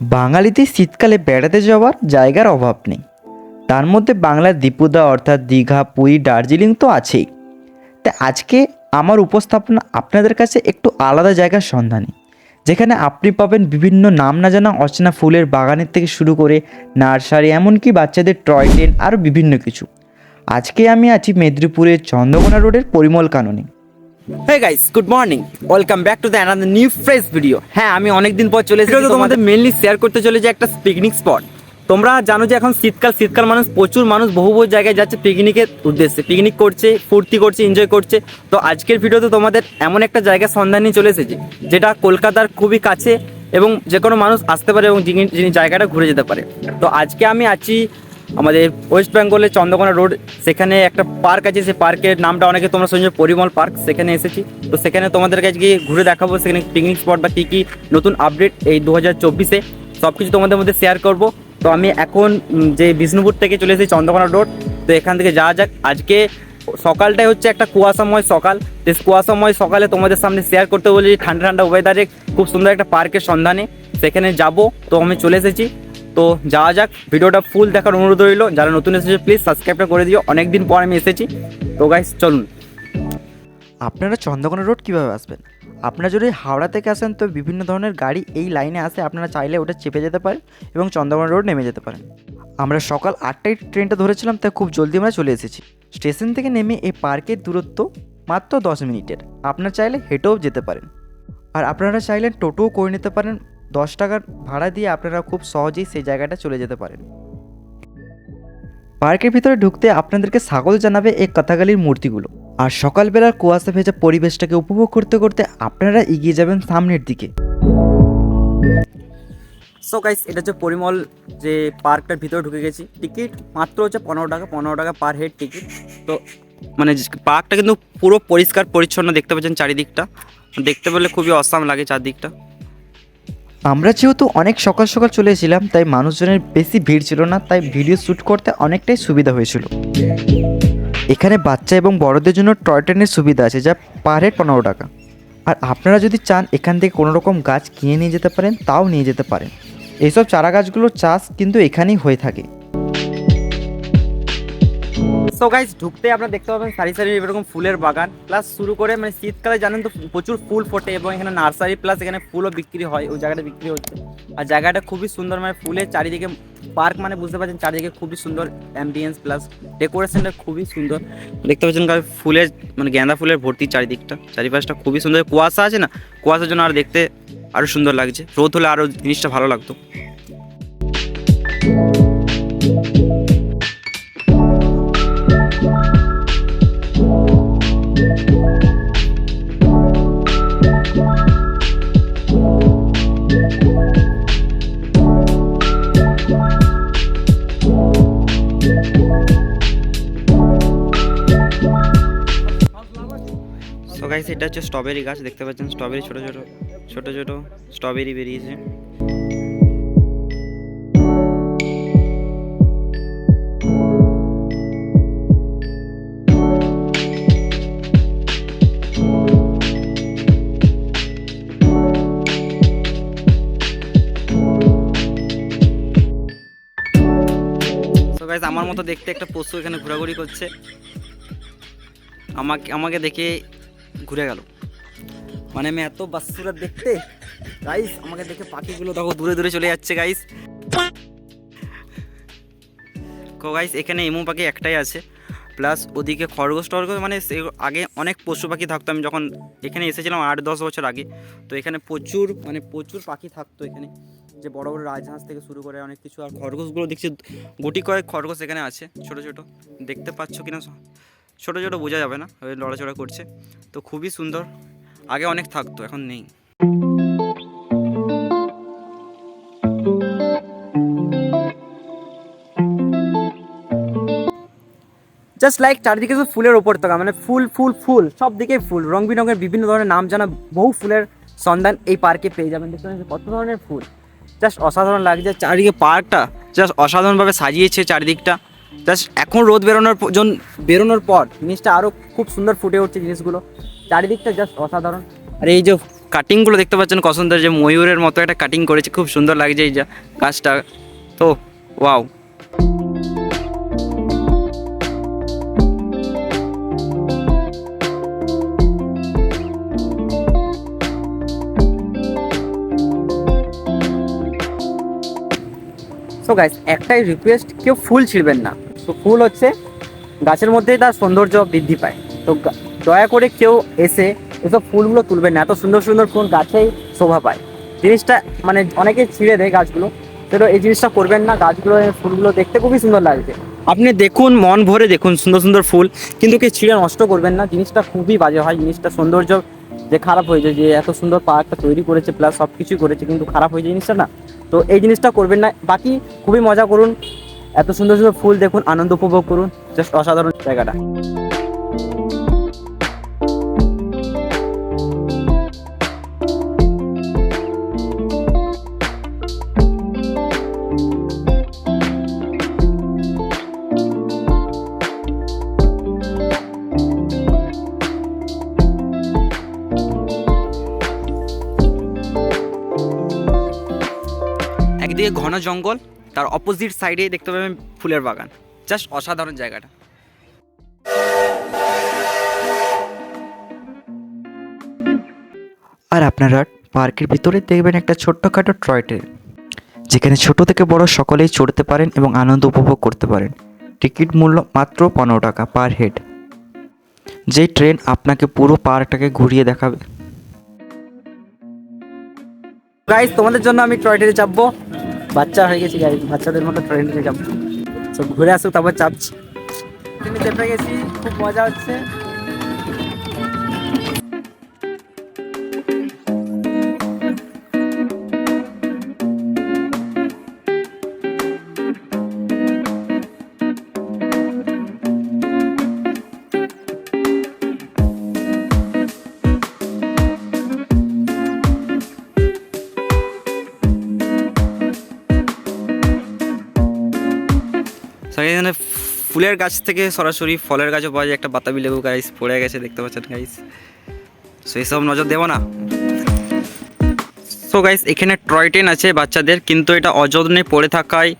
বাঙালিদের শীতকালে বেড়াতে যাওয়ার জায়গার অভাব নেই। তার মধ্যে বাংলার দীপুদা অর্থাৎ দীঘা, পুরী, দার্জিলিং তো আছেই। তা আজকে আমার উপস্থাপনা আপনাদের কাছে একটু আলাদা জায়গার সন্ধানে, যেখানে আপনি পাবেন বিভিন্ন নাম না জানা অচেনা ফুলের বাগানের থেকে শুরু করে নার্সারি, এমনকি বাচ্চাদের টয় ট্রেন আরও বিভিন্ন কিছু। আজকে আমি আছি মেদিনীপুরের চন্দ্রকোনা রোডের পরিমল কাননে। Hey guys good morning welcome back to the another new fresh video হ্যাঁ আমি অনেকদিন পর চলে এসেছি তোমাদের মেনলি শেয়ার করতে চলেছি একটা পিকনিক স্পট তোমরা জানো যে এখন শীতকাল শীতকাল মানুষ প্রচুর মানুষ বহু বহু জায়গায় যাচ্ছে পিকনিকের উদ্দেশ্যে। পিকনিক করছে ফুর্তি করছে এনজয় করছে। তো আজকের ভিডিওতে তোমাদের এমন একটা জায়গার সন্ধান নিয়ে চলে এসেছি যেটা কলকাতার খুবই কাছে এবং যে কোনো মানুষ আসতে পারে এবং যিনি জায়গাটা ঘুরে যেতে পারে। তো আজকে আমি আছি আমাদের ওয়েস্ট বেঙ্গলের চন্দ্রকোনা রোড সেখানে একটা পার্ক আছে, সেই পার্কের নামটা অনেকে তোমরা শুনছো পরিমল পার্ক সেখানে এসেছি। তো সেখানে তোমাদের কাছে গিয়ে ঘুরে দেখাবো, সেখানে পিকনিক স্পট বা কী কী নতুন আপডেট এই দু হাজার চব্বিশে। সব কিছু তোমাদের মধ্যে শেয়ার করব। তো আমি এখন যে বিষ্ণুপুর থেকে চলে এসেছি চন্দ্রকোনা রোড তো এখান থেকে যাওয়া যাক। আজকে সকালটাই হচ্ছে একটা কুয়াশাময় সকাল। যে কুয়াশাময় সকালে তোমাদের সামনে শেয়ার করতে বলি ঠান্ডা ঠান্ডা ওয়েদারে খুব সুন্দর একটা পার্কের সন্ধানে। সেখানে যাব, তো আমি চলে এসেছি। তো যাওয়া যাক, ভিডিওটা ফুল দেখার অনুরোধ রইল। যারা নতুন এসেছে প্লিজ সাবস্ক্রাইবটা করে দিও। অনেক দিন পর আমি এসেছি। তো গাইস চলুন। আপনারা চন্দ্রকোনা রোড কীভাবে আসবেন? আপনারা যদি হাওড়া থেকে আসেন, তো বিভিন্ন ধরনের গাড়ি এই লাইনে আসে আপনারা চাইলে ওটা চেপে যেতে পারেন এবং চন্দ্রকোনা রোড নেমে যেতে পারেন। আমরা সকাল আটটায় ট্রেনটা ধরেছিলাম, তাই খুব জলদি আমরা চলে এসেছি। স্টেশন থেকে নেমে এই পার্কের দূরত্ব মাত্র দশ মিনিটের। আপনারা চাইলে হেঁটেও যেতে পারেন। আর আপনারা চাইলে টোটোও করে নিতে পারেন। দশ টাকার ভাড়া দিয়ে আপনারা খুব সহজেই সেই জায়গাটা চলে যেতে পারেন। পার্কের ভিতরে ঢুকতে আপনাদেরকে স্বাগত জানাবে এই কথাকালির মূর্তিগুলো। আর সকালবেলার কুয়াশা ভেজা পরিবেশটাকে উপভোগ করতে করতে আপনারা এগিয়ে যাবেন সামনের দিকে। সো গাইস এটা হচ্ছে পরিমল যে পার্কটার ভিতরে ঢুকে গেছি। টিকিট মাত্র হচ্ছে পনেরো টাকা পনেরো টাকা পার হেড টিকিট তো মানে পার্কটা কিন্তু পুরো পরিষ্কার, পরিচ্ছন্ন দেখতে পাচ্ছেন চারিদিকটা। দেখতে পেলে খুবই অসাম লাগে চারদিকটা। আমরা যেহেতু অনেক সকাল সকাল চলে এসেছিলাম, তাই মানুষজনের বেশি ভিড় ছিল না, তাই ভিডিও শ্যুট করতে অনেকটাই সুবিধা হয়েছিল। এখানে বাচ্চা এবং বড়দের জন্য টয় ট্রেনের সুবিধা আছে, যা পার হেড পনেরো টাকা। আর আপনারা যদি চান এখান থেকে কোনো রকম গাছ কিনে নিয়ে যেতে পারেন, তাও নিয়ে যেতে পারেন। এইসব চারা গাছগুলোর চাষ কিন্তু এখানেই হয়ে থাকে। সো গাইস ঢুকতে আপনারা দেখতে পাবেন সারি সারি এরকম ফুলের বাগান। প্লাস শুরু করে মানে শীতকালে জানেন তো প্রচুর ফুল ফোটে এবং এখানে নার্সারি প্লাস এখানে ফুলও বিক্রি হয়, ওই জায়গাটা বিক্রি হচ্ছে। আর জায়গাটা খুবই সুন্দর মানে ফুলের চারিদিকে পার্ক মানে বুঝতে পারছেন চারিদিকে খুবই সুন্দর অ্যাম্বিয়েন্স প্লাস ডেকোরেশনটা খুবই সুন্দর। দেখতে পাচ্ছেন ফুলের মানে গেঁদা ফুলের ভর্তি চারিদিকটা, চারিপাশটা খুবই সুন্দর। কুয়াশা আছে না? কুয়াশার জন্য আর দেখতে আরও সুন্দর লাগছে। রোদ হলে আরও জিনিসটা ভালো লাগতো। এটা হচ্ছে স্ট্রবেরি গাছ, দেখতে পাচ্ছেন স্ট্রবেরি ছোট ছোট ছোট ছোট স্ট্রবেরি বেরিয়েছে। আমার মতো দেখতে একটা পশু এখানে ঘোরাঘুরি করছে। আমাকে আমাকে দেখে ঘুরে গেল। মানে আমি এত বাস্তুরা দেখতে গাইস আমাকে দেখে পাখিগুলো দেখো দূরে দূরে চলে যাচ্ছে গাইস গাইস এখানে এমু পাখি একটাই আছে। প্লাস ওদিকে খরগোশ টরগোশ মানে আগে অনেক পশু পাখি থাকতো। আমি যখন এখানে এসেছিলাম আট, দশ বছর আগে, তো এখানে প্রচুর মানে প্রচুর পাখি থাকতো এখানে। যে বড় বড় রাজহাঁস থেকে শুরু করে অনেক কিছু। আর খরগোশগুলো দেখছি, গুটি কয়েক খরগোশ এখানে আছে, ছোট ছোট। দেখতে পাচ্ছ কিনা ছোট ছোট বোঝা যাবে না লড়াচড়া করছে। তো খুবই সুন্দর, আগে অনেক থাকতো, এখন নেই। জাস্ট লাইক চারিদিকে শুধু ফুলের ওপর থাকা মানে ফুল ফুল ফুল, সব দিকে ফুল। রং বিরঙের বিভিন্ন ধরনের নাম জানা বহু ফুলের সন্ধান এই পার্কে পেয়ে যাবেন। দেখতে পাচ্ছেন কত ধরনের ফুল। জাস্ট অসাধারণ লাগছে চারিদিকে পার্কটা জাস্ট অসাধারণভাবে সাজিয়েছে চারিদিকটা। জাস্ট এখন রোদ বেরোনোর জন্য জন, বেরোনোর পর জিনিসটা আরও খুব সুন্দর ফুটে উঠছে জিনিসগুলো। চারিদিকটা জাস্ট অসাধারণ। আর এই যে কাটিংগুলো দেখতে পাচ্ছেন কসন্দার সুন্দর যে ময়ূরের মতো একটা কাটিং করেছে, খুব সুন্দর লাগছে এই যা গাছটা। তো ওয়াও সো গাইস একটাই রিকোয়েস্ট কেউ ফুল ছিঁড়বেন না। তো ফুল হচ্ছে, গাছের মধ্যেই তার সৌন্দর্য বৃদ্ধি পায়। তো দয়া করে কেউ এসে এসব ফুলগুলো তুলবেন না। এত সুন্দর সুন্দর ফুল গাছেই শোভা পায়। জিনিসটা মানে অনেকে ছিঁড়ে দেয় গাছগুলো। তো এই জিনিসটা করবেন না। গাছগুলো ফুলগুলো দেখতে খুবই সুন্দর লাগছে। আপনি দেখুন, মন ভরে দেখুন সুন্দর সুন্দর ফুল। কিন্তু কেউ ছিঁড়ে নষ্ট করবেন না। জিনিসটা খুবই বাজে হয়। জিনিসটা সৌন্দর্য যে খারাপ হয়ে যায়, যে এত সুন্দর পার্কটা তৈরি করেছে প্লাস সব কিছুই করেছে, কিন্তু খারাপ হয়ে যায় জিনিসটা না। তো এই জিনিসটা করবেন না। বাকি খুবই মজা করুন। এত সুন্দর সুন্দর ফুল দেখুন, আনন্দ উপভোগ করুন। জাস্ট অসাধারণ জায়গাটা। একদিকে ঘন জঙ্গল তার অপোজিট সাইডে দেখতে পাবেন ফুলের বাগান। জাস্ট অসাধারণ জায়গাটা। আর আপনারা পার্কের ভিতরে দেখবেন একটা ছোট্টখাটো টয় ট্রেন যেখানে ছোট থেকে বড় সকলেই চড়তে পারেন এবং আনন্দ উপভোগ করতে পারেন। টিকিট মূল্য মাত্র পনেরো টাকা পার হেড। যেই ট্রেন আপনাকে পুরো পার্কটাকে ঘুরিয়ে দেখাবে। গাইজ তোমাদের জন্য আমি টয় ট্রেনে চাপবো বাচ্চা হয়ে গেছি গাড়ি বাচ্চাদের মতো ট্রেন নিয়ে যাব। সব ঘুরে আসুক, তারপর চাপছি। ট্রেনে চেপে গেছি, খুব মজা হচ্ছে। ফুলের গাছ থেকে সরাসরি ফলের গাছও পাওয়া যায়। একটা বাতাবি লেবু গাইস পড়ে গেছে, দেখতে পাচ্ছেন গাইস সো এইসব নজর দেবো না। সো গাইস এখানে টয় ট্রেন আছে বাচ্চাদের, কিন্তু এটা অযত্নে পড়ে থাকায়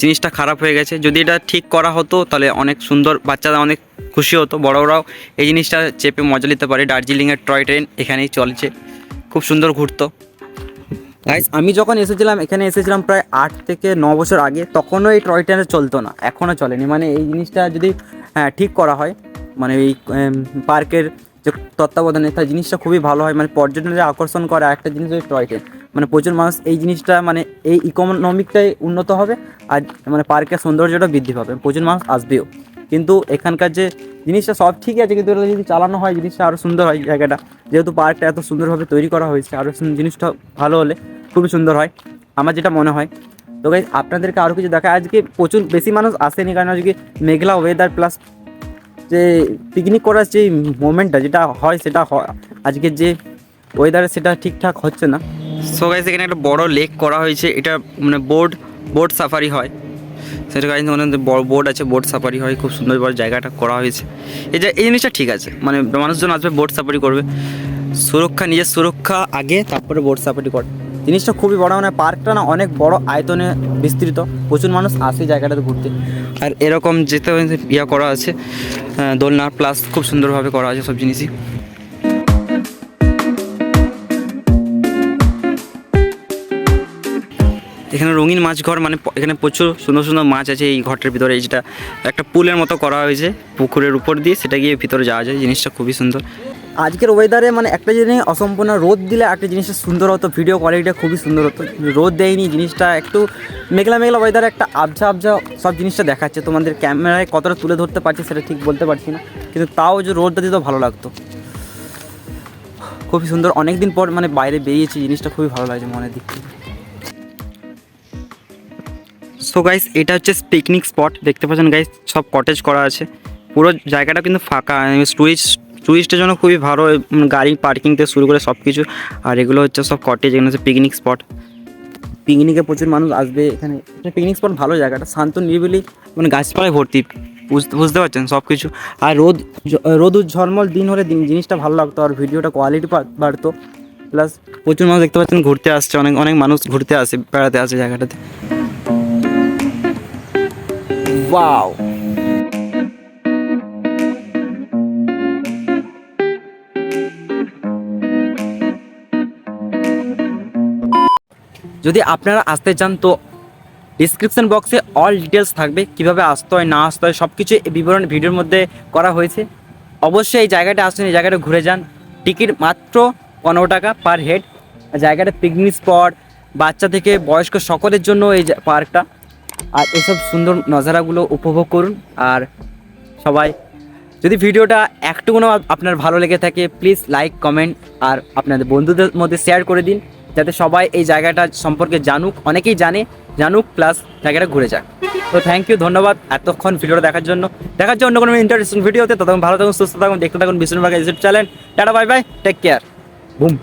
জিনিসটা খারাপ হয়ে গেছে। যদি এটা ঠিক করা হতো, তাহলে অনেক সুন্দর বাচ্চারা অনেক খুশি হতো, বড়রাও এই জিনিসটা চেপে মজা নিতে পারে। দার্জিলিংয়ের টয় ট্রেন এখানেই চলছে। খুব সুন্দর ঘুরতো। গাইস আমি যখন এসেছিলাম, এখানে এসেছিলাম প্রায় আট থেকে ন বছর আগে, তখনও এই টয় ট্রেনে চলতো না। এখনও চলেনি। মানে এই জিনিসটা যদি হ্যাঁ ঠিক করা হয় মানে এই পার্কের যে তত্ত্বাবধানে তাই জিনিসটা খুবই ভালো হয়। মানে পর্যটনের আকর্ষণ করে একটা জিনিস ওই টয় ট্রেন মানে প্রচুর মানুষ এই জিনিসটা মানে এই ইকোনমিকটাই উন্নত হবে, আর মানে পার্কের সৌন্দর্যটা বৃদ্ধি পাবে। প্রচুর মানুষ আসবেও। কিন্তু এখানকার যে জিনিসটা সব ঠিকই আছে, কিন্তু যদি চালানো হয়, জিনিসটা আরও সুন্দর হয় জায়গাটা। যেহেতু পার্কটা এত সুন্দরভাবে তৈরি করা হয়েছে আরও জিনিসটা ভালো হলে খুবই সুন্দর হয়, আমার যেটা মনে হয়। তো গাইজ আপনাদেরকে আরও কিছু দেখা আজকে প্রচুর বেশি মানুষ আসেনি, কারণ আজকে মেঘলা ওয়েদার প্লাস যে পিকনিক করার যে মোমেন্টটা যেটা হয় সেটা আজকের যে ওয়েদারে সেটা ঠিকঠাক হচ্ছে না। সো গাইজ এখানে একটা বড় লেক করা হয়েছে। এটা মানে বোর্ড বোট সাফারি হয়। সেটা গাইজ ওখানে বোর্ড আছে বোট সাফারি হয়, খুব সুন্দর বড় জায়গাটা করা হয়েছে। এই যে, এই জিনিসটা ঠিক আছে মানে মানুষজন আসবে বোট সাফারি করবে। সুরক্ষা, নিজের সুরক্ষা আগে, তারপরে বোট সাফারি করে। জিনিসটা খুবই বড় মানে পার্কটা না অনেক বড় আয়তনে বিস্তৃত, প্রচুর মানুষ আসে জায়গাটাতে ঘুরতে। আর এরকম যেতে ইয়া করা আছে দোলনা প্লাস খুব সুন্দরভাবে করা আছে সব জিনিসই। এখানে রঙিন মাছ ঘর মানে এখানে প্রচুর সুন্দর সুন্দর মাছ আছে এই ঘরটার ভিতরে। এই যেটা একটা পুলের মতো করা হয়েছে পুকুরের উপর দিয়ে, সেটা গিয়ে ভিতরে যাওয়া যায়। জিনিসটা খুবই সুন্দর। আজকের ওয়েদারে মানে একটা জিনিস অসম্পূর্ণ রোদ দিলে একটা জিনিসটা সুন্দর হতো ভিডিও কোয়ালিটিটা খুবই সুন্দর হতো। রোদ দেয়নি, জিনিসটা একটু মেঘলা মেঘলা ওয়েদারে একটা আবঝা আবঝা সব জিনিসটা দেখাচ্ছে। তোমাদের ক্যামেরায় কতটা তুলে ধরতে পারছি সেটা ঠিক বলতে পারছি না, কিন্তু তাও যে রোদটা দিত ভালো লাগতো। খুবই সুন্দর অনেক দিন পর মানে বাইরে বেরিয়েছি, জিনিসটা খুবই ভালো লাগছে মনের দিক থেকে। সো গাইস এটা হচ্ছে পিকনিক স্পট দেখতে পাচ্ছেন গাইস সব কটেজ করা আছে। পুরো জায়গাটা কিন্তু ফাঁকা টুরিস্ট টুরিস্টের জন্য খুবই ভালো গাড়ি পার্কিং থেকে শুরু করে সব কিছু আর এগুলো হচ্ছে সব কটেজ এখানে হচ্ছে পিকনিক স্পট পিকনিকে প্রচুর মানুষ আসবে এখানে। পিকনিক স্পট ভালো জায়গাটা। শান্ত, নিরিবিলি মানে গাছপালায় ভর্তি। বুঝতে বুঝতে পারছেন সব কিছু আর রোদ রোদ ঝলমল দিন হলে দিন জিনিসটা ভালো লাগতো। আর ভিডিওটা কোয়ালিটি বাড়তো। প্লাস প্রচুর মানুষ দেখতে পাচ্ছেন ঘুরতে আসছে। অনেক অনেক মানুষ ঘুরতে আসে, বেড়াতে আসে জায়গাটাতে। ওয়াও যদি আপনারা আসতে চান, তো ডিসক্রিপশন বক্সে অল ডিটেলস থাকবে, কীভাবে আসতে হয়, না আসতে হয় সব কিছু বিবরণ ভিডিওর মধ্যে করা হয়েছে। অবশ্যই এই জায়গাটা আসুন, এই জায়গাটা ঘুরে যান। টিকিট মাত্র পনেরো টাকা পার হেড জায়গাটা পিকনিক স্পট বাচ্চা থেকে বয়স্ক সকলের জন্য এই পার্কটা আর এসব সুন্দর নজারাগুলো উপভোগ করুন। আর সবাই, যদি ভিডিওটা একটুকুনও আপ- আপনার ভালো লেগে থাকে প্লিজ লাইক কমেন্ট আর আপনাদের বন্ধুদের মধ্যে শেয়ার করে দিন, যাতে সবাই এই জায়গাটা সম্পর্কে জানুক, অনেকেই জানে, জানুক প্লাস জায়গাটা ঘুরে যাক। তো থ্যাংক ইউ ধন্যবাদ, এতক্ষণ ভিডিওটা দেখার জন্য। দেখার জন্য কোনো ইন্টারেস্টিং ভিডিওতে ততক্ষণ ভালো থাকুন, সুস্থ থাকুন, দেখতে থাকুন Bishnubag YouTube channel tata bye bye take care boom.